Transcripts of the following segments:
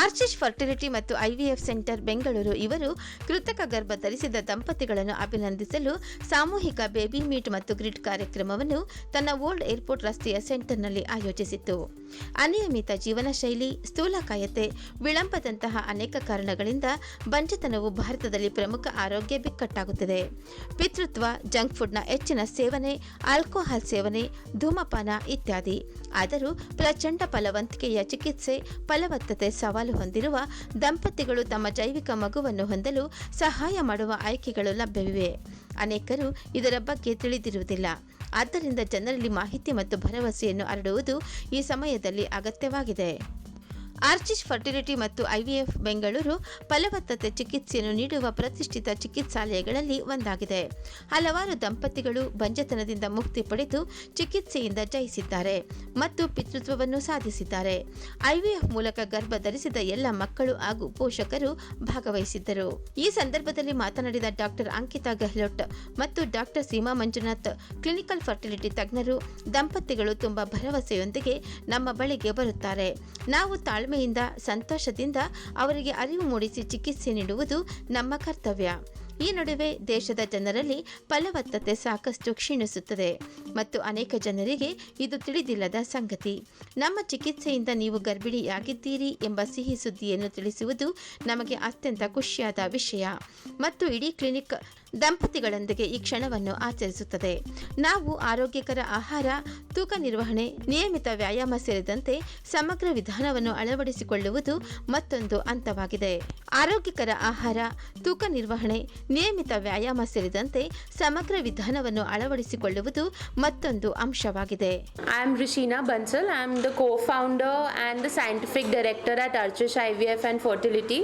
ಆರ್ಚಿಶ್ fertility ಮತ್ತು IVF centre Bengaluru ಇವರು ಕೃತಕ ಗರ್ಭ ಧರಿಸಿದ ದಂಪತಿಗಳನ್ನು ಅಭಿನಂದಿಸಲು ಸಾಮೂಹಿಕ ಬೇಬಿ ಮೀಟ್ ಮತ್ತು ಗ್ರಿಡ್ ಕಾರ್ಯಕ್ರಮವನ್ನು ತನ್ನ ಓಲ್ಡ್ ಏರ್ಪೋರ್ಟ್ ರಸ್ತೆಯ ಸೆಂಟರ್ನಲ್ಲಿ ಆಯೋಜಿಸಿತ್ತು. ಅನಿಯಮಿತ ಜೀವನ ಶೈಲಿ ಸ್ಥೂಲಕಾಯತೆ ವಿಳಂಬದಂತಹ ಅನೇಕ ಕಾರಣಗಳಿಂದ ಬಂಜತನವು ಭಾರತದಲ್ಲಿ ಪ್ರಮುಖ ಆರೋಗ್ಯ ಬಿಕ್ಕಟ್ಟಾಗುತ್ತದೆ. ಪಿತೃತ್ವ, ಜಂಕ್ ಫುಡ್ನ ಹೆಚ್ಚಿನ ಸೇವನೆ, ಆಲ್ಕೋಹಾಲ್ ಸೇವನೆ, ಧೂಮಪಾನ ಇತ್ಯಾದಿ. ಆದರೂ ಪ್ರಚಂಡ ಫಲವಂತಿಕೆಯ ಚಿಕಿತ್ಸೆ, ಫಲವತ್ತತೆ ಸವಾಲು ಹೊಂದಿರುವ ದಂಪತಿಗಳು ತಮ್ಮ ಜೈವಿಕ ಮಗುವನ್ನು ಹೊಂದಲು ಸಹಾಯ ಮಾಡುವ ಆಯ್ಕೆಗಳು ಲಭ್ಯವಿವೆ. ಅನೇಕರು ಇದರ ಬಗ್ಗೆ ತಿಳಿದಿರುವುದಿಲ್ಲ. ಆದ್ದರಿಂದ ಜನರಲ್ಲಿ ಮಾಹಿತಿ ಮತ್ತು ಭರವಸೆಯನ್ನು ಹರಡುವುದು ಈ ಸಮಯದಲ್ಲಿ ಅಗತ್ಯವಾಗಿದೆ. ಆರ್ಚಿಶ್ ಫರ್ಟಿಲಿಟಿ ಮತ್ತು ಐವಿಎಫ್ ಬೆಂಗಳೂರು ಫಲವತ್ತತೆ ಚಿಕಿತ್ಸೆಯನ್ನು ನೀಡುವ ಪ್ರತಿಷ್ಠಿತ ಚಿಕಿತ್ಸಾಲಯಗಳಲ್ಲಿ ಒಂದಾಗಿದೆ. ಹಲವಾರು ದಂಪತಿಗಳು ಬಂಜತನದಿಂದ ಮುಕ್ತಿ ಪಡೆದು ಚಿಕಿತ್ಸೆಯಿಂದ ಜಯಿಸಿದ್ದಾರೆ ಮತ್ತು ಪಿತೃತ್ವವನ್ನು ಸಾಧಿಸಿದ್ದಾರೆ. ಐವಿಎಫ್ ಮೂಲಕ ಗರ್ಭ ಧರಿಸಿದ ಎಲ್ಲ ಮಕ್ಕಳು ಹಾಗೂ ಪೋಷಕರು ಭಾಗವಹಿಸಿದ್ದರು. ಈ ಸಂದರ್ಭದಲ್ಲಿ ಮಾತನಾಡಿದ ಡಾಕ್ಟರ್ ಅಂಕಿತಾ ಗೆಹ್ಲೋಟ್ ಮತ್ತು doctor Seema Manjunath, clinical fertility ತಜ್ಞರು, ದಂಪತಿಗಳು ತುಂಬಾ ಭರವಸೆಯೊಂದಿಗೆ ನಮ್ಮ ಬಳಿಗೆ ಬರುತ್ತಾರೆ. ನಾವು ತಾಳ್ಮೆಯಿಂದ ಸಂತೋಷದಿಂದ ಅವರಿಗೆ ಅರಿವು ಮೂಡಿಸಿ ಚಿಕಿತ್ಸೆ ನೀಡುವುದು ನಮ್ಮ ಕರ್ತವ್ಯ. ಈ ನಡುವೆ ದೇಶದ ಜನರಲ್ಲಿ ಫಲವತ್ತತೆ ಸಾಕಷ್ಟು ಕ್ಷೀಣಿಸುತ್ತದೆ ಮತ್ತು ಅನೇಕ ಜನರಿಗೆ ಇದು ತಿಳಿದಿಲ್ಲದ ಸಂಗತಿ. ನಮ್ಮ ಚಿಕಿತ್ಸೆಯಿಂದ ನೀವು ಗರ್ಭಿಣಿಯಾಗಿದ್ದೀರಿ ಎಂಬ ಸಿಹಿ ಸುದ್ದಿಯನ್ನು ತಿಳಿಸುವುದು ನಮಗೆ ಅತ್ಯಂತ ಖುಷಿಯಾದ ವಿಷಯ. ಮತ್ತು ಇಡೀ ಕ್ಲಿನಿಕ್ ದಂಪತಿಗಳೊಂದಿಗೆ ಈ ಕ್ಷಣವನ್ನು ಆಚರಿಸುತ್ತದೆ. ನಾವು ಆರೋಗ್ಯಕರ ಆಹಾರ, ತೂಕ ನಿರ್ವಹಣೆ, ನಿಯಮಿತ ವ್ಯಾಯಾಮ ಸೇರಿದಂತೆ ಸಮಗ್ರ ವಿಧಾನವನ್ನು ಅಳವಡಿಸಿಕೊಳ್ಳುವುದು ಮತ್ತೊಂದು ಹಂತವಾಗಿದೆ. ಆರೋಗ್ಯಕರ ಆಹಾರ, ತೂಕ ನಿರ್ವಹಣೆ, ನಿಯಮಿತ ವ್ಯಾಯಾಮ ಸೇರಿದಂತೆ ಸಮಗ್ರ ವಿಧಾನವನ್ನು ಅಳವಡಿಸಿಕೊಳ್ಳುವುದು ಮತ್ತೊಂದು ಅಂಶವಾಗಿದೆ. I am Risheena Bansal I am the co founder and the scientific director at Archish I V F and fertility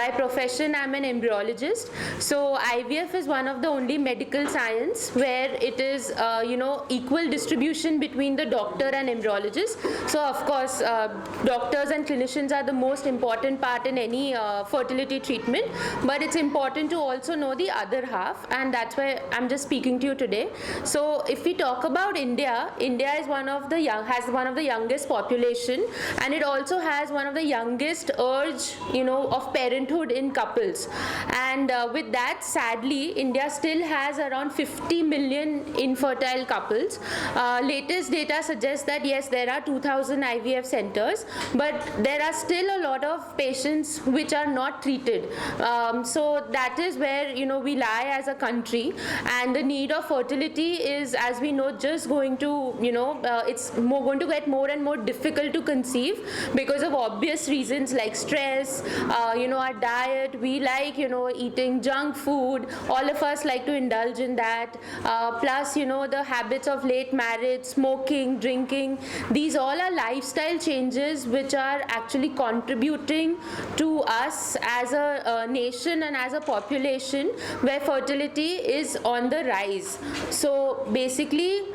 by profession I am an embryologist so I V F is one of the only medical science where it is, uh, you know, equal distribution between the doctor and embryologist. So of course, uh, doctors and clinicians are the most important part in any uh, fertility treatment. But it's important to also know the other half, and that's why I'm just speaking to you today. So if we talk about India, India is one of the young has one of the youngest population, and it also has one of the youngest urge, you know, of parenthood in couples. And uh, with that, sadly, India still has around 50 million infertile couples. Uh, latest data suggests that yes, there are 2,000 IVF centers, but there are still a lot of patients which are not treated. Um, so that is where you know we lie as a country, and the need of fertility is, as we know, just going to you know uh, it's more going to get more and more difficult to conceive because of obvious reasons like stress. Uh, you know our diet. We like you know eating junk food. All of us like to indulge in that. Uh, plus you know the habits of late marriage, smoking, drinking. These all are lifestyle changes which are actually contributing to us as a, a nation and as a population where fertility is on the rise. So basically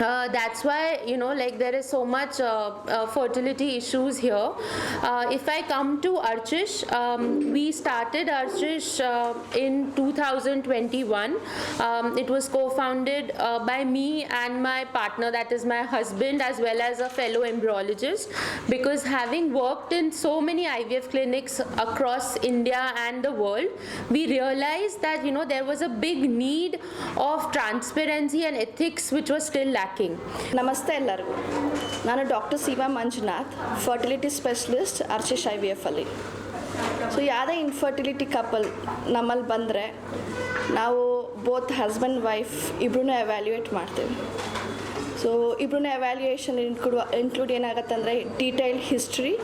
uh, that's why you know like there is so much uh, uh, fertility issues here. Uh, if i come to archish um, we started archish uh, in 2021 um, it was co-founded uh, by me and my partner that is my husband as well as a fellow embryologist because having worked in so many ivf clinics across india and the world we realized that you know there was a big need of transparency and ethics which was still lacking ನಮಸ್ತೆ ಎಲ್ಲರಿಗೂ. ನಾನು doctor Seema Manjunath fertility specialist Archish I V F ಅಲ್ಲಿ so ಯಾವುದೇ infertility couple ನಮ್ಮಲ್ಲಿ ಬಂದರೆ ನಾವು both husband wife ಇಬ್ಬರೂ evaluate ಮಾಡ್ತೀವಿ. ಸೊ ಇಬ್ಬರೂ ಎವ್ಯಾಲ್ಯೂಯೇಷನ್ ಇನ್ಕ್ಲೂಡ್ ಇನ್ಕ್ಲೂಡ್ ಏನಾಗುತ್ತೆ ಅಂದರೆ ಡೀಟೈಲ್ಡ್ ಹಿಸ್ಟ್ರಿ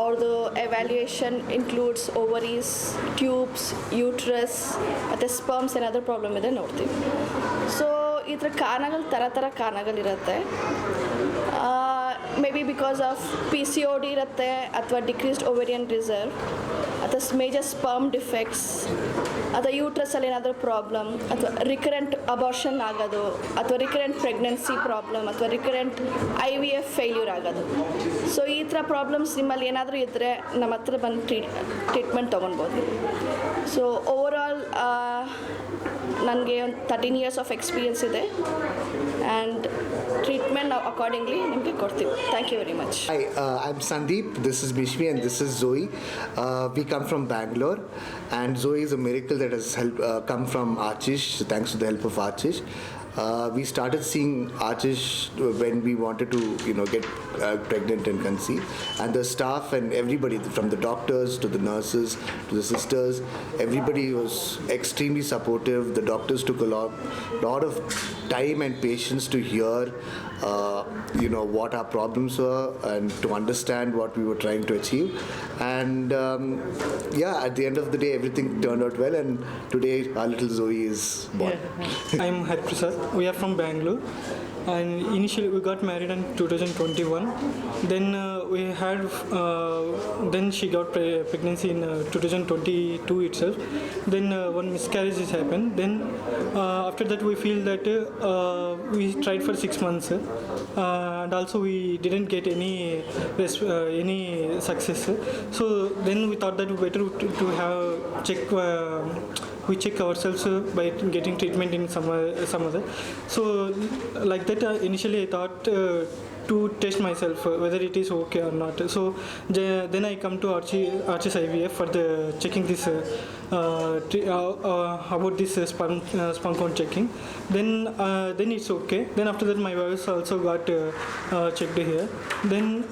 ಅವ್ರದ್ದು evaluation includes ovaries tubes uterus ಮತ್ತು ಸ್ಪರ್ಮ್ಸ್ ಏನಾದರೂ ಪ್ರಾಬ್ಲಮ್ ಇದೆ ನೋಡ್ತೀವಿ. ಸೊ ಇದ್ರ ಕಾರಣಗಳು ಥರ ಥರ ಕಾರಣಗಳಿರುತ್ತೆ. May be because of P C O D ಇರುತ್ತೆ ಅಥವಾ ಡಿಕ್ರೀಸ್ಡ್ ಓವೇರಿಯನ್ ರಿಸರ್ವ್ ಅಥವಾ ಮೇಜರ್ ಸ್ಪರ್ಮ್ ಡಿಫೆಕ್ಟ್ಸ್ ಅಥವಾ ಯೂಟ್ರಸಲ್ಲಿ ಏನಾದರೂ ಪ್ರಾಬ್ಲಮ್ ಅಥವಾ ರಿಕರೆಂಟ್ ಅಬಾರ್ಷನ್ ಆಗೋದು, ಅಥವಾ ರಿಕರೆಂಟ್ ಪ್ರೆಗ್ನೆನ್ಸಿ ಪ್ರಾಬ್ಲಮ್ ಅಥವಾ recurrent I V F failure ಆಗೋದು. ಸೊ ಈ ಥರ ಪ್ರಾಬ್ಲಮ್ಸ್ ನಿಮ್ಮಲ್ಲಿ ಏನಾದರೂ ಇದ್ದರೆ ನಮ್ಮ ಹತ್ರ ಬಂದು ಟ್ರೀಟ್ ಟ್ರೀಟ್ಮೆಂಟ್ ತೊಗೊಳ್ಬೋದು. ಸೊ ಓವರಾಲ್ ನನಗೆ ಒಂದು ತರ್ಟೀನ್ ಇಯರ್ಸ್ ಆಫ್ ಎಕ್ಸ್ಪೀರಿಯನ್ಸ್ ಇದೆ ಆ್ಯಂಡ್ ಟ್ರೀಟ್ಮೆಂಟ್ ನಾವು ಅಕಾರ್ಡಿಂಗ್ಲಿ ನಿಮಗೆ ಕೊಡ್ತೀವಿ thank you very much Hi, uh, I'm Sandeep. This is Bishmi, and this is Zoe. Uh, we come from Bangalore, and Zoe is a miracle that has help, uh, come from Archish, thanks to the help of Archish. Uh, we started seeing Archish when we wanted to, you know, get uh, pregnant and conceive, and the staff and everybody, from the doctors to the nurses to the sisters, everybody was extremely supportive. The doctors took a lot, lot of time and patience to hear uh, you know what our problems were and to understand what we were trying to achieve and um, yeah at the end of the day everything turned out well and today our little zoe is born I'm Har Prasad. We are from Bangalore, and initially we got married in 2021. Then uh, we had, uh, then she got pre- pregnancy in uh, 2022 itself. Then uh, one miscarriage has happened. Then uh, after that we feel that uh, we tried for six months, uh, and also we didn't get any res- uh, any success. So then we thought that better to, to have check. We check ourselves by getting treatment in some some other. So like that, initially I thought. Uh, to test myself uh, whether it is okay or not. So then I come to Archie, Archie's IVF for the checking this uh, uh, uh, about this uh, sperm count checking. Then then it's okay. Then after that my wife also got checked here. Then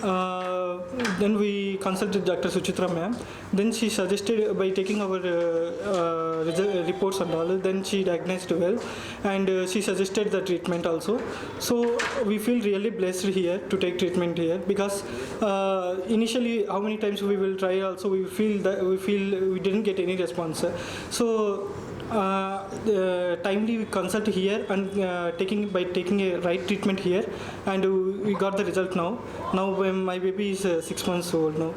then we consulted Dr. Suchitra ma'am. Then she suggested by taking our uh, uh, reports and all. Then she diagnosed well, and uh, she suggested the treatment also. So we feel really blessed here to take treatment here because initially how many times we will try also we feel that we feel we didn't get any response. So uh, uh, timely we consult here and uh, taking by taking a right treatment here and we got the result now. Now my baby is uh, six months old now